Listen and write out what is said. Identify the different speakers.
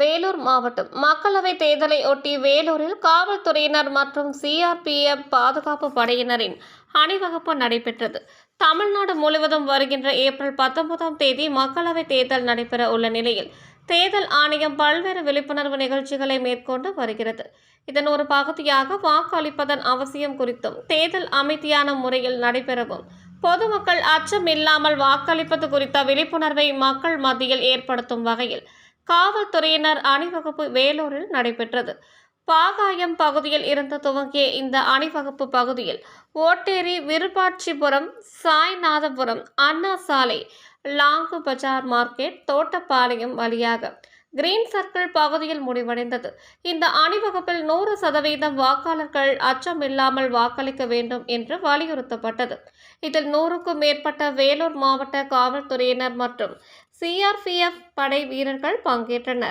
Speaker 1: வேலூர் மாவட்டம். மக்களவை தேர்தலை ஒட்டி வேலூரில் காவல்துறையினர் மற்றும் சிஆர்பிஎஃப் பாதுகாப்பு படையினரின் அணிவகுப்பு நடைபெற்றது. தமிழ்நாடு முழுவதும் வருகின்ற ஏப்ரல் பத்தொன்பதாம் தேதி மக்களவை தேர்தல் நடைபெற உள்ள நிலையில் தேர்தல் ஆணையம் பல்வேறு விழிப்புணர்வு நிகழ்ச்சிகளை மேற்கொண்டு வருகிறது. இதன் ஒரு பகுதியாக வாக்களிப்பதன் அவசியம் குறித்தும் தேர்தல் அமைதியான முறையில் நடைபெறவும் பொதுமக்கள் அச்சம் இல்லாமல் வாக்களிப்பது குறித்த விழிப்புணர்வை மக்கள் மத்தியில் ஏற்படுத்தும் வகையில் காவல்துறையினர் அணிவகுப்பு வேலூரில் நடைபெற்றது. பாகாயம் பகுதியில் இருந்து துவங்கிய இந்த அணிவகுப்பு பகுதியில் ஓட்டேரி விருப்பாட்சிபுரம் சாய்நாதபுரம் அண்ணா சாலை லாங்கு பஜார் மார்க்கெட் தோட்டப்பாளையம் வழியாக கிரீன் சர்க்கிள் பகுதியில் முடிவடைந்தது. இந்த அணிவகுப்பில் நூறு சதவீதம் வாக்காளர்கள் அச்சம் இல்லாமல் வாக்களிக்க வேண்டும் என்று வலியுறுத்தப்பட்டது. இதில் நூறுக்கும் மேற்பட்ட வேலூர் மாவட்ட காவல்துறையினர் மற்றும் சிஆர்பிஎஃப் படை வீரர்கள் பங்கேற்றனர்.